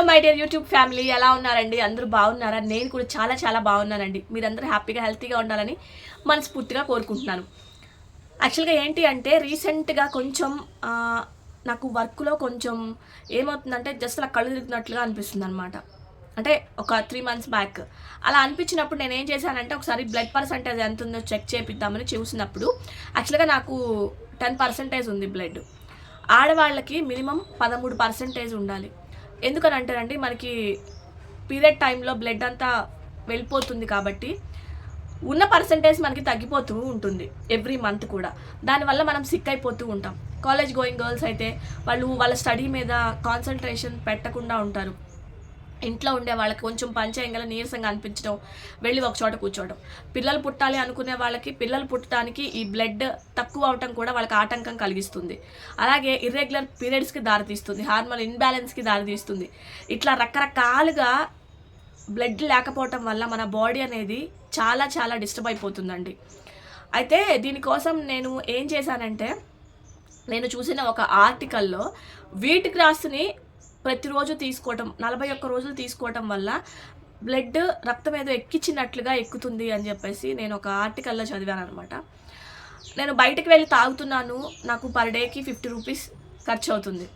Hello my dear YouTube family ఎలా ఉన్నారండి? అందరూ బాగున్నారా? నేను కూడా చాలా చాలా బాగున్నానండి. మీరందరూ హ్యాపీగా హెల్తీగా ఉండాలని మనస్ఫూర్తిగా కోరుకుంటున్నాను. యాక్చువల్గా ఏంటి అంటే రీసెంట్గా కొంచెం నాకు వర్క్లో కొంచెం ఏమవుతుందంటే జస్ట్ అలా కళ్ళు తిరుగుతున్నట్లుగా అనిపిస్తుంది అనమాట అంటే ఒక త్రీ మంత్స్ బ్యాక్ అలా అనిపించినప్పుడు నేను ఏం చేశానంటే ఒకసారి బ్లడ్ పర్సంటేజ్ ఎంత ఉందో చెక్ చేపిద్దామని చూసినప్పుడు యాక్చువల్గా నాకు టెన్ పర్సెంటేజ్ ఉంది బ్లడ్ ఆడవాళ్ళకి మినిమం పదమూడు పర్సెంటేజ్ ఉండాలి. ఎందుకని అంటారండి? మనకి పీరియడ్ టైంలో బ్లడ్ అంతా వెళ్ళిపోతుంది కాబట్టి ఉన్న పర్సంటేజ్ మనకి తగ్గిపోతూ ఉంటుంది ఎవ్రీ మంత్ కూడా. దానివల్ల మనం సిక్ అయిపోతూ ఉంటాం. కాలేజ్ గోయింగ్ గర్ల్స్ అయితే వాళ్ళు వాళ్ళ స్టడీ మీద కాన్సన్ట్రేషన్ పెట్టకుండా ఉంటారు. ఇంట్లో ఉండే వాళ్ళకి కొంచెం పని చేయగల నీరసంగా అనిపించడం వెళ్ళి ఒక చోట కూర్చోవడం. పిల్లలు పుట్టాలి అనుకునే వాళ్ళకి పిల్లలు పుట్టడానికి ఈ బ్లడ్ తక్కువ అవటం కూడా వాళ్ళకి ఆటంకం కలిగిస్తుంది. అలాగే ఇర్రెగ్యులర్ పీరియడ్స్కి దారితీస్తుంది హార్మోన్ ఇన్బ్యాలెన్స్కి దారితీస్తుంది. ఇట్లా రకరకాలుగా బ్లడ్ లేకపోవటం వల్ల మన బాడీ అనేది చాలా చాలా డిస్టర్బ్ అయిపోతుందండి. అయితే దీనికోసం నేను ఏం చేశానంటే నేను చూసిన ఒక ఆర్టికల్లో వీట్ గ్రాస్ని ప్రతిరోజు తీసుకోవటం నలభై ఒక్క రోజులు తీసుకోవటం వల్ల బ్లడ్ రక్తం ఏదో ఎక్కించినట్లుగా ఎక్కుతుంది అని చెప్పేసి నేను ఒక ఆర్టికల్లో చదివాను అనమాట నేను బయటకు వెళ్ళి తాగుతున్నాను నాకు పర్ డేకి ఫిఫ్టీ రూపీస్ ఖర్చు అవుతుంది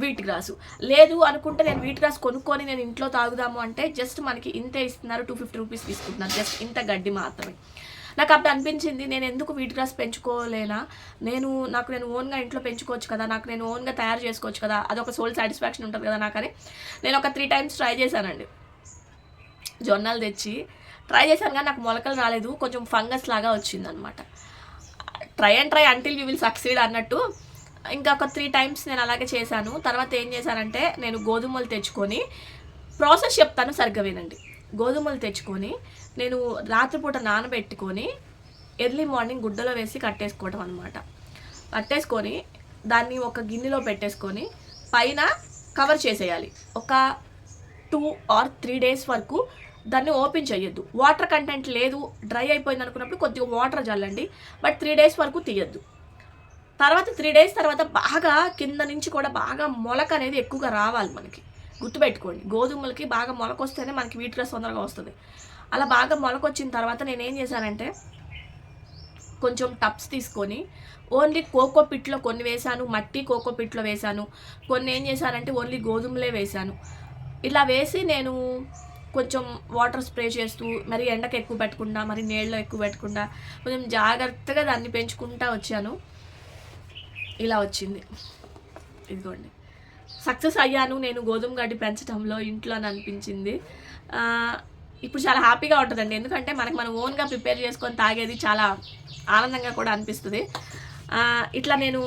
వీట్ గ్రాసు. లేదు అనుకుంటే నేను వీట్ గ్రాస్ కొనుక్కొని నేను ఇంట్లో తాగుదాము అంటే జస్ట్ మనకి ఇంతే ఇస్తున్నారు టూ ఫిఫ్టీ రూపీస్ తీసుకుంటున్నారు జస్ట్ ఇంత గడ్డి మాత్రమే. నాకు అప్పుడు అనిపించింది నేను ఎందుకు వీట్ గ్రాస్ పెంచుకోలేనా? నేను నాకు నేను ఓన్గా ఇంట్లో పెంచుకోవచ్చు కదా నాకు నేను ఓన్గా తయారు చేసుకోవచ్చు కదా అదొక సోల్ సాటిస్ఫాక్షన్ ఉంటుంది కదా నాకని నేను ఒక త్రీ టైమ్స్ ట్రై చేశానండి. జొన్నలు తెచ్చి ట్రై చేశాను కానీ నాకు మొలకలు రాలేదు కొంచెం ఫంగస్ లాగా వచ్చిందనమాట. Try and try until you will succeed అన్నట్టు ఇంకా ఒక త్రీ టైమ్స్ నేను అలాగే చేశాను. తర్వాత ఏం చేశానంటే నేను గోధుమలు తెచ్చుకొని ప్రాసెస్ చెప్తాను సరిగ్గా వినండి. గోధుమలు తెచ్చుకొని నేను రాత్రిపూట నానబెట్టుకొని ఎర్లీ మార్నింగ్ గుడ్డలో వేసి కట్టేసుకోవడం అనమాట కట్టేసుకొని దాన్ని ఒక గిన్నెలో పెట్టేసుకొని పైన కవర్ చేసేయాలి. ఒక టూ ఆర్ త్రీ డేస్ వరకు దాన్ని ఓపెన్ చేయొద్దు. వాటర్ కంటెంట్ లేదు డ్రై అయిపోయింది అనుకున్నప్పుడు కొద్దిగా వాటర్ చల్లండి బట్ త్రీ డేస్ వరకు తీయద్దు. తర్వాత త్రీ డేస్ తర్వాత బాగా కింద నుంచి కూడా బాగా మొలక అనేది ఎక్కువగా రావాలి మనకి. గుర్తుపెట్టుకోండి గోధుమలకి బాగా మొలక వస్తేనే మనకి వీట్ గ్రాస్ తొందరగా వస్తుంది. అలా బాగా మొలకొచ్చిన తర్వాత నేనేం చేశానంటే కొంచెం టప్స్ తీసుకొని ఓన్లీ కోకో పిట్లో కొన్ని వేశాను మట్టి కోకో పిట్లో వేశాను కొన్ని ఏం చేశానంటే ఓన్లీ గోధుమలే వేశాను. ఇలా వేసి నేను కొంచెం వాటర్ స్ప్రే చేస్తూ మరి ఎండకు ఎక్కువ పెట్టకుండా మరి నీళ్ళలో ఎక్కువ పెట్టకుండా కొంచెం జాగ్రత్తగా దాన్ని పెంచుకుంటా వచ్చాను. ఇలా వచ్చింది. ఇదిగోండి. సక్సెస్ అయ్యాను నేను గోధుమ గడ్డి పెంచడంలో ఇంట్లో అని అనిపించింది. ఇప్పుడు చాలా హ్యాపీగా ఉంటుందండి. ఎందుకంటే మనకి మనం ఓన్గా ప్రిపేర్ చేసుకొని తాగేది చాలా ఆనందంగా కూడా అనిపిస్తుంది. ఇట్లా నేను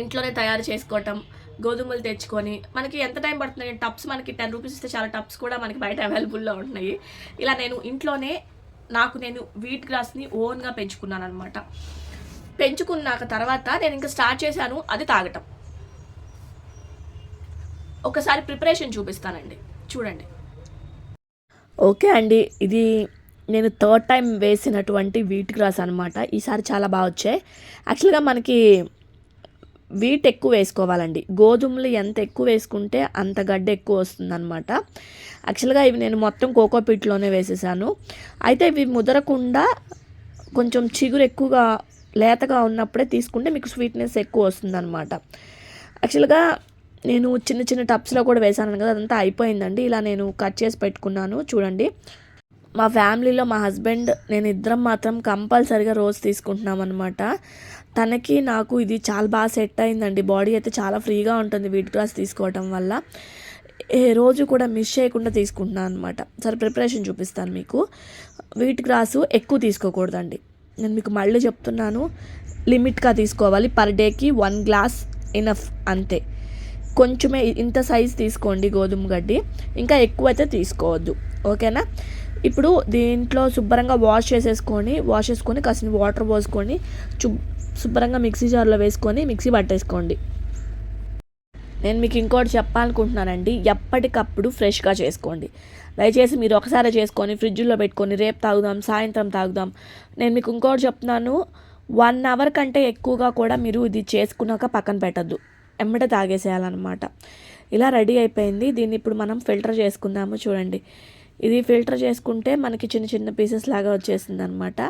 ఇంట్లోనే తయారు చేసుకోవటం గోధుమలు తెచ్చుకొని మనకి ఎంత టైం పడుతుంది టప్స్ మనకి టెన్ రూపీస్ ఇస్తే చాలా టప్స్ కూడా మనకి బయట అవైలబుల్లో ఉంటున్నాయి. ఇలా నేను ఇంట్లోనే నాకు నేను వీట్ గ్రాస్ని ఓన్గా పెంచుకున్నాను అనమాట పెంచుకున్నాక తర్వాత నేను ఇంకా స్టార్ట్ చేశాను అది తాగటం. ఒకసారి ప్రిపరేషన్ చూపిస్తానండి. చూడండి. ఓకే అండి. ఇది నేను థర్డ్ టైం వేసినటువంటి వీట్ గ్రాస్ అనమాట ఈసారి చాలా బాగా వచ్చాయి. యాక్చువల్గా మనకి వీట్ ఎక్కువ వేసుకోవాలండి. గోధుమలు ఎంత ఎక్కువ వేసుకుంటే అంత గడ్డ ఎక్కువ వస్తుందన్నమాట. యాక్చువల్గా ఇవి నేను మొత్తం కోకో పిట్లోనే వేసేసాను. అయితే ఇవి ముదరకుండా కొంచెం చిగురు ఎక్కువగా లేతగా ఉన్నప్పుడే తీసుకుంటే మీకు స్వీట్నెస్ ఎక్కువ వస్తుందన్నమాట. యాక్చువల్గా నేను చిన్న చిన్న టప్స్లో కూడా వేసాను కదా అదంతా అయిపోయిందండి. ఇలా నేను కట్ చేసి పెట్టుకున్నాను చూడండి. మా ఫ్యామిలీలో మా హస్బెండ్ నేను ఇద్దరం మాత్రం కంపల్సరిగా రోజు తీసుకుంటున్నాం అనమాట తనకి నాకు ఇది చాలా బాగా సెట్ అయిందండి. బాడీ అయితే చాలా ఫ్రీగా ఉంటుంది వీట్ గ్రాస్ తీసుకోవటం వల్ల. ఏ రోజు కూడా మిస్ చేయకుండా తీసుకుంటున్నాను అనమాట సరే ప్రిపరేషన్ చూపిస్తాను మీకు. వీట్ గ్రాసు ఎక్కువ తీసుకోకూడదండి. నేను మీకు మళ్ళీ చెప్తున్నాను లిమిట్గా తీసుకోవాలి. పర్ డేకి వన్ గ్లాస్ ఇనఫ్ అంతే. కొంచెమే ఇంత సైజ్ తీసుకోండి గోధుమ గడ్డి. ఇంకా ఎక్కువ అయితే తీసుకోవద్దు. ఓకేనా? ఇప్పుడు దీంట్లో శుభ్రంగా వాష్ చేసేసుకొని వాష్ చేసుకొని కాసిన వాటర్ పోసుకొని శుభ్రంగా మిక్సీ జార్లో వేసుకొని మిక్సీ పట్టేసుకోండి. నేను మీకు ఇంకోటి చెప్పాలనుకుంటున్నానండి. ఎప్పటికప్పుడు ఫ్రెష్గా చేసుకోండి. దయచేసి మీరు ఒకసారి చేసుకొని ఫ్రిడ్జ్లో పెట్టుకొని రేపు తాగుదాం సాయంత్రం తాగుదాం. నేను మీకు ఇంకోటి చెప్తున్నాను. వన్ అవర్ కంటే ఎక్కువగా కూడా మీరు ఇది చేసుకున్నాక పక్కన పెట్టద్దు. ఎమ్మట తాగేసేయాలన్నమాట. ఇలా రెడీ అయిపోయింది. దీన్ని ఇప్పుడు మనం ఫిల్టర్ చేసుకుందాము చూడండి. ఇది ఫిల్టర్ చేసుకుంటే మనకి చిన్న చిన్న పీసెస్ లాగా వచ్చేసింది అనమాట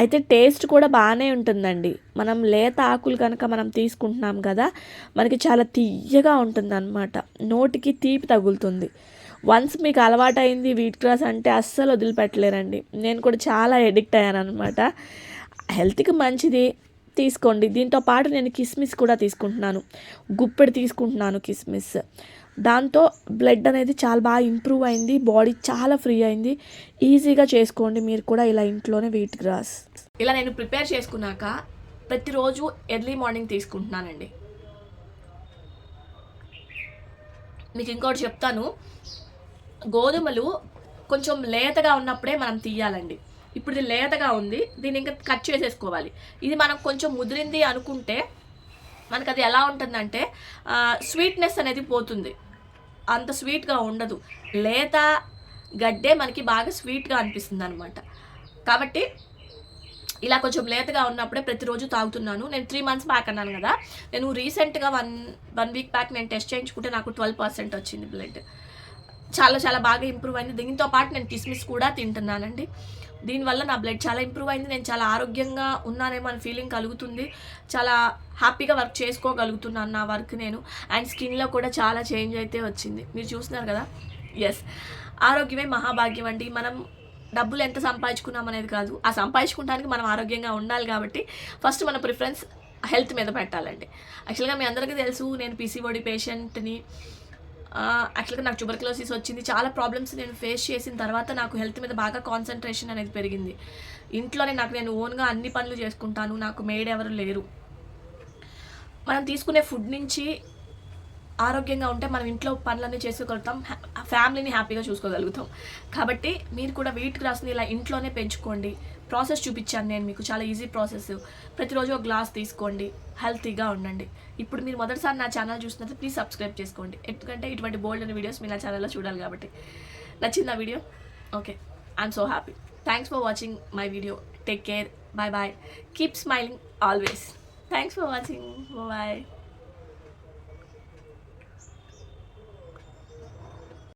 అయితే టేస్ట్ కూడా బాగానే ఉంటుందండి. మనం లేత ఆకులు కనుక మనం తీసుకుంటున్నాం కదా మనకి చాలా తీయగా ఉంటుంది అనమాట నోటికి తీపి తగులుతుంది. వన్స్ మీకు అలవాటైంది వీట్ క్రాస్ అంటే అస్సలు వదిలిపెట్టలేరండి. నేను కూడా చాలా ఎడిక్ట్ అయ్యాను అనమాట హెల్త్కి మంచిది. తీసుకోండి. దీంతో పాటు నేను కిస్మిస్ కూడా తీసుకుంటున్నాను. గుప్పెడు తీసుకుంటున్నాను కిస్మిస్ దాంతో బ్లడ్ అనేది చాలా బాగా ఇంప్రూవ్ అయింది. బాడీ చాలా ఫ్రీ అయింది. ఈజీగా చేసుకోండి. మీరు కూడా ఇలా ఇంట్లోనే వీట్ గ్రాస్. ఇలా నేను ప్రిపేర్ చేసుకున్నాక ప్రతిరోజు ఎర్లీ మార్నింగ్ తీసుకుంటున్నానండి. మీకు ఇంకోటి చెప్తాను. గోధుమలు కొంచెం లేతగా ఉన్నప్పుడే మనం తీయాలండి. ఇప్పుడు ఇది లేతగా ఉంది దీన్ని ఇంకా కట్ చేసేసుకోవాలి. ఇది మనం కొంచెం ముదిరింది అనుకుంటే మనకు అది ఎలా ఉంటుందంటే స్వీట్నెస్ అనేది పోతుంది. అంత స్వీట్గా ఉండదు. లేత గడ్డే మనకి బాగా స్వీట్గా అనిపిస్తుంది అనమాట కాబట్టి ఇలా కొంచెం లేతగా ఉన్నప్పుడే ప్రతిరోజు తాగుతున్నాను. నేను త్రీ మంత్స్ బ్యాక్ అన్నాను కదా నేను రీసెంట్గా వన్ వన్ వీక్ బ్యాక్ నేను టెస్ట్ చేయించుకుంటే నాకు ట్వెల్వ్ పర్సెంట్ వచ్చింది బ్లడ్ చాలా చాలా బాగా ఇంప్రూవ్ అయింది. దీంతో పాటు నేను కిస్మిస్ కూడా తింటున్నానండి. దీనివల్ల నా బ్లడ్ చాలా ఇంప్రూవ్ అయింది. నేను చాలా ఆరోగ్యంగా ఉన్నానేమో అని ఫీలింగ్ కలుగుతుంది. చాలా హ్యాపీగా వర్క్ చేసుకోగలుగుతున్నాను నా వర్క్ నేను. అండ్ స్కిన్లో కూడా చాలా చేంజ్ అయితే వచ్చింది. మీరు చూస్తున్నారు కదా? ఎస్ ఆరోగ్యమే మహాభాగ్యం అండి. మనం డబ్బులు ఎంత సంపాదించుకున్నాం అనేది కాదు. ఆ సంపాదించుకోవడానికి మనం ఆరోగ్యంగా ఉండాలి కాబట్టి ఫస్ట్ మన ప్రిఫరెన్స్ హెల్త్ మీద పెట్టాలండి. యాక్చువల్గా మీ అందరికీ తెలుసు నేను పీసీఓడి పేషెంట్ని యాక్చువల్గా నాకు ట్యూబర్క్లోసిస్ వచ్చింది. చాలా ప్రాబ్లమ్స్ నేను ఫేస్ చేసిన తర్వాత నాకు హెల్త్ మీద బాగా కాన్సన్ట్రేషన్ అనేది పెరిగింది. ఇంట్లోనే నాకు నేను ఓన్గా అన్ని పనులు చేసుకుంటాను. నాకు మేడ్ ఎవరు లేరు. మనం తీసుకునే ఫుడ్ నుంచి ఆరోగ్యంగా ఉంటే మనం ఇంట్లో పనులన్నీ చేసుకోగలుగుతాం హ్యా- ఫ్యామిలీని హ్యాపీగా చూసుకోగలుగుతాం. కాబట్టి మీరు కూడా వెయిట్ గ్రాస్ని ఇలా ఇంట్లోనే పెంచుకోండి. ప్రాసెస్ చూపించాను నేను మీకు చాలా ఈజీ ప్రాసెస్. ప్రతిరోజు ఒక గ్లాస్ తీసుకోండి హెల్తీగా ఉండండి. ఇప్పుడు మీరు మొదటిసారి నా ఛానల్ చూసినట్లయితే ప్లీజ్ సబ్స్క్రైబ్ చేసుకోండి. ఎందుకంటే ఇటువంటి బోల్డ్ అనే వీడియోస్ మీరు నా ఛానల్లో చూడాలి కాబట్టి. నచ్చింది ఆ video okay I'm so happy thanks for watching my video take care bye bye keep smiling always thanks for watching bye